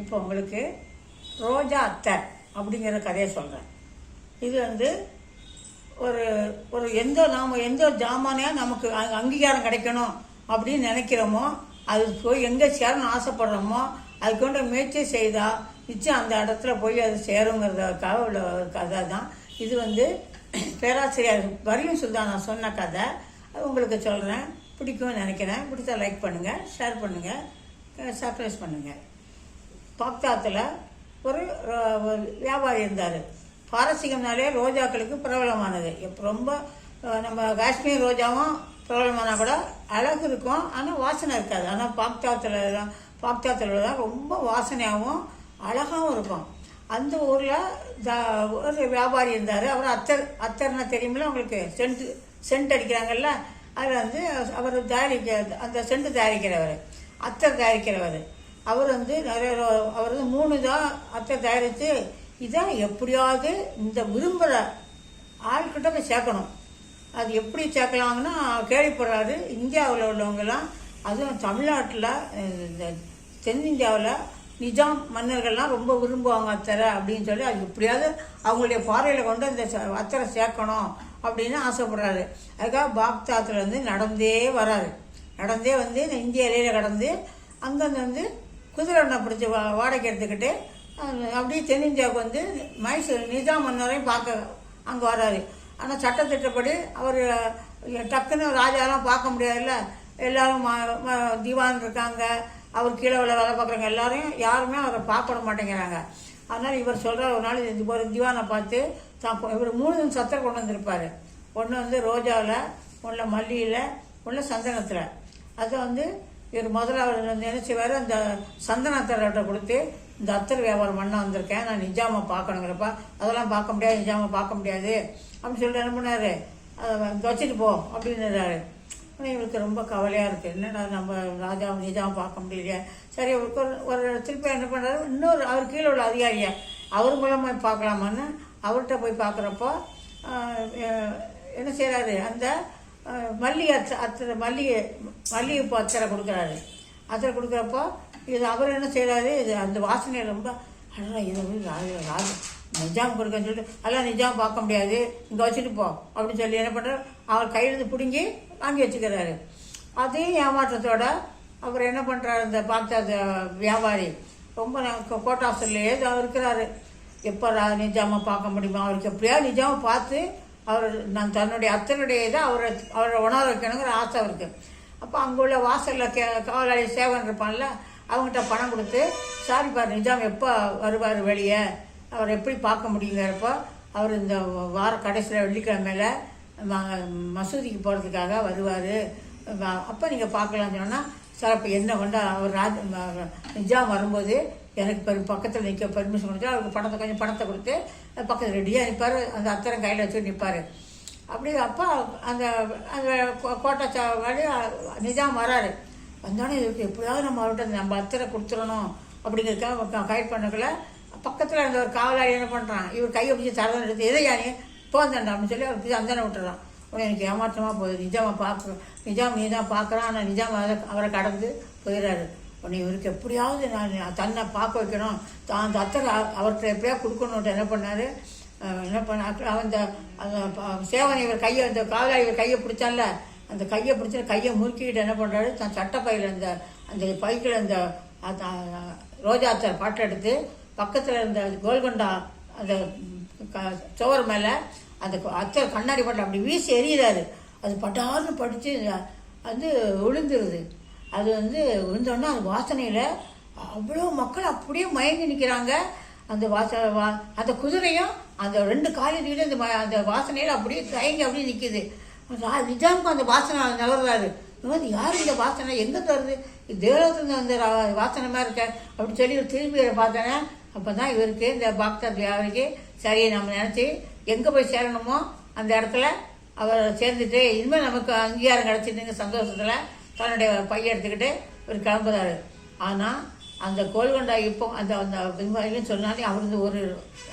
இப்போ உங்களுக்கு ரோஜா அத்தை அப்படிங்கிற கதையை சொல்கிறேன் இது வந்து ஒரு ஒரு எந்த நாம் எந்த ஜாமானையாக நமக்கு அங்கீகாரம் கிடைக்கணும் அப்படின்னு நினைக்கிறோமோ அது போய் எங்கே சேரணும்னு ஆசைப்படுறோமோ அதுக்கு கொண்டு முயற்சி செய்தால் நிச்சயம் அந்த இடத்துல போய் அது சேருங்கிறதுக்காக உள்ள ஒரு கதை தான். இது வந்து பேராசிரியர் வரியும் சுல்தானா சொன்ன கதை. அது உங்களுக்கு சொல்கிறேன் பிடிக்கும்னு நினைக்கிறேன். பிடிச்சா லைக் பண்ணுங்கள் ஷேர் பண்ணுங்கள் சர்ப்ரைஸ் பண்ணுங்கள் பாக்தாத்தில் ஒரு வியாபாரி இருந்தார். பாரசீகம்னாலே ரோஜாக்களுக்கு பிரபலமானது. இப்போ ரொம்ப நம்ம காஷ்மீர் ரோஜாவும் பிரபலமானால் கூட அழகு இருக்கும் ஆனால் வாசனை இருக்காது. ஆனால் பாக்தாத்தில் தான் பாக்தாத்தில் தான் ரொம்ப வாசனையாகவும் அழகாகவும் இருக்கும். அந்த ஊரில் த ஒரு வியாபாரி இருந்தார். அவர் அத்தர் அத்தர்னா தெரியுமில்ல உங்களுக்கு? சென்ட் சென்ட் அடிக்கிறாங்கல்ல? அதில் வந்து அவர் தயாரிக்க அந்த சென்ட் தயாரிக்கிறவர். அத்தர் தயாரிக்கிறவர். அவர் வந்து நிறைய அவர் வந்து மூணு தான் அத்தை தயாரித்து இதை எப்படியாவது இந்த விரும்புகிற ஆள்கிட்ட போய் சேர்க்கணும். அது எப்படி சேர்க்கலாங்கன்னா கேள்விப்படுறாரு. இந்தியாவில் உள்ளவங்கெல்லாம் அதுவும் தமிழ்நாட்டில் இந்த தென்னிந்தியாவில் நிஜாம் மன்னர்கள்லாம் ரொம்ப விரும்புவாங்க அத்தரை அப்படின்னு சொல்லி அது எப்படியாவது அவங்களுடைய பார்வையில் கொண்டு அந்த ச- அத்தரை சேர்க்கணும் அப்படின்னு ஆசைப்படுறாரு. அதுக்காக பாக்தாத்துலேருந்து நடந்தே வராரு. நடந்தே வந்து இந்த இந்திய இலையில் கடந்து அங்கேருந்து வந்து குதிரை எண்ணெய் பிடிச்சி வா வாடகை எடுத்துக்கிட்டு அப்படியே தென்னிந்தியாவுக்கு வந்து மைசூர் நிஜாம் மன்னரையும் பார்க்க அங்கே வராரு ஆனால் சட்டத்திட்டப்படி அவர் டக்குன்னு ராஜாலாம் பார்க்க முடியாதுல்ல. எல்லாரும் ம- திவான் இருக்காங்க. அவர் கீழே உள்ள வேலை பார்க்குறவங்க எல்லாரையும் யாருமே அவரை பார்க்க மாட்டேங்கிறாங்க. அதனால் இவர் சொல்கிற ஒரு நாள் இது ஒரு திவானை பார்த்து தான் இவர் மூணு சத்திரம் கொண்டு வந்திருப்பார். ஒன்று வந்து ரோஜாவில் ஒன்றில் மல்லியில் ஒன்றில் சந்தனத்தில். அதை வந்து இவர் முதல்ல அவர் வந்து அந்த சந்தனத்தர்கிட்ட கொடுத்து இந்த அத்தர் வியாபாரம் பண்ண வந்திருக்கேன் நான் நிஜாமை பார்க்கணுங்கிறப்ப அதெல்லாம் பார்க்க முடியாது நிஜாமை பார்க்க முடியாது. அப்படின்னு சொல்லிட்டு என்ன பண்ணார்? அதை வ- வச்சுட்டு போ அப்படின்னுறாரு. ஆனால் இவருக்கு ரொம்ப கவலையாக இருக்குது என்னடா நம்ம ராஜா நிஜாம் பார்க்க முடியலையே? சரி அவருக்கு ஒரு ஒரு திருப்பி என்ன பண்ணுறாரு இன்னொரு அவர் கீழே உள்ள அதிகாரியை அவர் மூலமாக பார்க்கலாமான்னு அவர்கிட்ட போய் பார்க்குறப்போ என்ன செய்கிறாரு அந்த மல்லிகை அச்ச அத்தரை மல்லிகை மல்லிகைப்பூ அச்சரை கொடுக்குறாரு. அச்சரை கொடுக்குறப்போ இது அவர் என்ன செய்கிறாரு இது அந்த வாசனை ரொம்ப அடடா இதை வந்து ராஜ ராஜ நிஜாம் கொடுக்கன்னு சொல்லிட்டு அதெல்லாம் நிஜாம் பார்க்க முடியாது. இங்கே வச்சுட்டு போ. அப்படின்னு சொல்லி என்ன பண்ணுறாரு அவர் கையிலிருந்து பிடுங்கி வாங்கி வச்சுக்கிறாரு. அதே ஏமாற்றத்தோட அவர் என்ன பண்ணுறாரு இந்த பார்த்த வியாபாரி ரொம்ப நான் கோட்டாசல்லையே அவர் இருக்கிறாரு. எப்போ ரா- பார்க்க முடியுமா? அவருக்கு எப்படியா நிஜாமை பார்த்து அவர் நான் தன்னுடைய அத்தனுடைய இதை அவரை அவரை உணர வைக்கணுங்கிற ஆசை இருக்குது அப்போ அங்கே உள்ள வாசலில் கே காவலாளி சேவன் இருப்பான்ல அவங்ககிட்ட பணம் கொடுத்து சாரி பார் நிஜாம் எப்போ வருவார் வெளியே? அவர் எப்படி பார்க்க முடியுங்கிறப்போ அவர் இந்த வார கடைசியில் வெள்ளிக்கிழமையில் மசூதிக்கு போகிறதுக்காக வருவார். அப்போ நீங்கள் பார்க்கலாம்னு சொன்னால் சார் அப்போ என்ன கொண்டா அவர் ராஜ் நிஜாம் வரும்போது எனக்கு பெரு பக்கத்தில் நிற்க பெர்மிஷன் கொடுத்து அவருக்கு பணத்தை கொஞ்சம் பணத்தை கொடுத்து பக்கத்தில் ரெடியாக நிற்பார் அந்த அத்தரம் கையில் வச்சு நிற்பார் அப்படி அப்போ அந்த அந்த கோட்டை வழி நிஜாம் வராரு. வந்தோடனே இதுக்கு எப்படியாவது நம்ம அவர்கிட்ட நம்ம அத்தரை கொடுத்துடணும் அப்படிங்கிறதுக்காக கைட் பண்ணக்குள்ள பக்கத்தில் அந்த ஒரு காவலாளி என்ன பண்ணுறான் இவர் கையை பிடிச்சி தரதான் எடுத்து எதை யானி போந்தண்டா அப்படின்னு சொல்லி அவர் பிடிச்சி அந்தனை விட்டுறான். உடனே எனக்கு ஏமாற்றமாக போகுது. நிஜாமை பார்க்க நிஜாம் நீ தான் பார்க்குறான் ஆனால் நிஜாம் அதை அவரை கடந்து போயிடுறாரு. உன்னை இவருக்கு எப்படியாவது நான் தன்னை பார்க்க வைக்கணும். தான் அந்த அத்தரை அவர்கிட்ட எப்படியா கொடுக்கணுன்ட்டு என்ன பண்ணார்? என்ன பண்ண அவன் அந்த அந்த சேவனை இவர் கையை அந்த காவலா இவர் கையை பிடிச்சான்ல. அந்த கையை பிடிச்சி கையை முறுக்கிக்கிட்டு என்ன பண்ணுறாரு தன் சட்டப்பையில் அந்த அந்த பைக்கில் அந்த ரோஜாத்தர் பாட்டை எடுத்து பக்கத்தில் இருந்த கோல்கொண்டா அந்த க- சுவர் மேலே அந்த அத்தர் கண்ணாடி பாட்டை அப்படி வீசி எறிகிறாரு. அது பட்டாருன்னு படித்து வந்து விழுந்துருது அது வந்து விழுந்தோடனே அந்த வாசனையில் அவ்வளோ மக்கள் அப்படியே மயங்கி நிற்கிறாங்க அந்த வாச வா அந்த குதிரையும் அந்த ரெண்டு காலையும் அந்த ம- அந்த வாசனையில் அப்படியே தயங்கி அப்படியே நிற்கிது நிஜாமுக்கும் அந்த வாசனை நகர்றாரு வந்து யார் இந்த வாசனை? எங்கே தருது? தேவலத்துலேருந்து வந்து ரா- வாசனை மாதிரி இருக்க. அப்படின்னு சொல்லி இவர் திரும்பி இவரை பார்த்தேன் அப்போ தான் இவருக்கு இந்த பாக்தர் வியாபாரிக்கு சரி நம்ம நினச்சி எங்கே போய் சேரணுமோ அந்த இடத்துல அவர் சேர்ந்துட்டு இனிமேல் நமக்கு அங்கீகாரம் கிடச்சிட்டுங்க சந்தோஷத்தில் தன்னுடைய பையன் எடுத்துக்கிட்டு இவர் கிளம்புறாரு ஆனால் அந்த கோல்கொண்டா இப்போ அந்த அந்த விவசாயின்னு சொன்னாலே அவருந்து ஒரு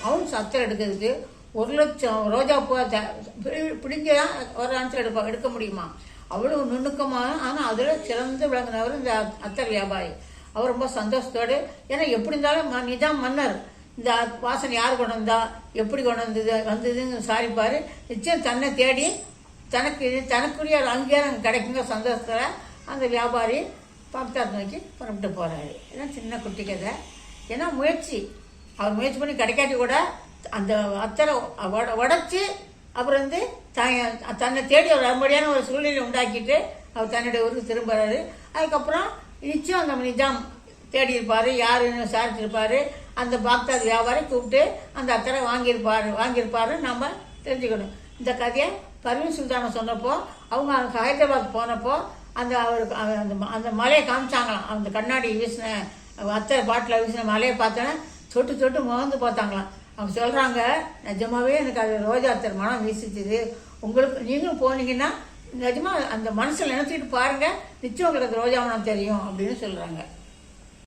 அவன் சத்தம் எடுக்கிறதுக்கு ஒரு லட்சம் ரோஜா பூ பிடிஞ்சா ஒரு ஆன்சர் எடுப்பா எடுக்க முடியுமா? அவ்வளோ நுணுக்கமாக ஆனால் அதில் சிறந்து விளங்கினவர் இந்த அத்தர் வியாபாரி. அவர் ரொம்ப சந்தோஷத்தோடு ஏன்னா எப்படி இருந்தாலும் ம- தான் மன்னர். இந்த வாசனை யார் கொண்டு வந்தா? எப்படி கொண்டு வந்தது வந்ததுன்னு விசாரிப்பார். நிச்சயம் தன்னை தேடி தனக்கு தனக்குரிய அங்கேயே அங்கீகாரம் கிடைக்குங்க சந்தோஷத்தில் அந்த வியாபாரி பாக்தாத் நோக்கி புறப்பட்டு போகிறாரு ஏன்னா சின்ன குட்டி கதை. ஏன்னா முயற்சி. அவர் முயற்சி பண்ணி கிடைக்காட்டி கூட அந்த அத்தரை உட- உடச்சி அப்புறம் வந்து த- தன்னை தேடி ஒரு அரும்படியான ஒரு சூழ்நிலை உண்டாக்கிட்டு அவர் தன்னுடைய ஊருக்கு திரும்புகிறாரு அதுக்கப்புறம் நிச்சயம் அந்த நிஜாம் தேடி இருப்பார். யாருன்னு விசாரிச்சிருப்பார்? அந்த பாக்தாத் வியாபாரி கூப்பிட்டு அந்த அத்தரை வாங்கியிருப்பாரு வாங்கியிருப்பாரு நம்ம தெரிஞ்சுக்கணும். இந்த கதையை பர்வீன் சுல்தானை சொன்னப்போ அவங்க அந்த ஹைதராபாத் போனப்போ அந்த அவருக்கு அந்த அந்த மலையை காமிச்சாங்களாம். அந்த கண்ணாடி வீசின அத்தை பாட்டில் வீசின மலையை பார்த்தோன்னே தொட்டு தொட்டு முகந்து பார்த்தாங்களாம். அவங்க சொல்கிறாங்க நிஜமாகவே எனக்கு அது ரோஜா அத்தர் மனம் வீசிச்சுது. உங்களுக்கு நீங்களும் போனீங்கன்னா நிஜமாக அந்த மனசில் நினச்சிக்கிட்டு பாருங்கள் நிச்சயம் உங்களுக்கு அது ரோஜா மனம் தெரியும் அப்படின்னு சொல்கிறாங்க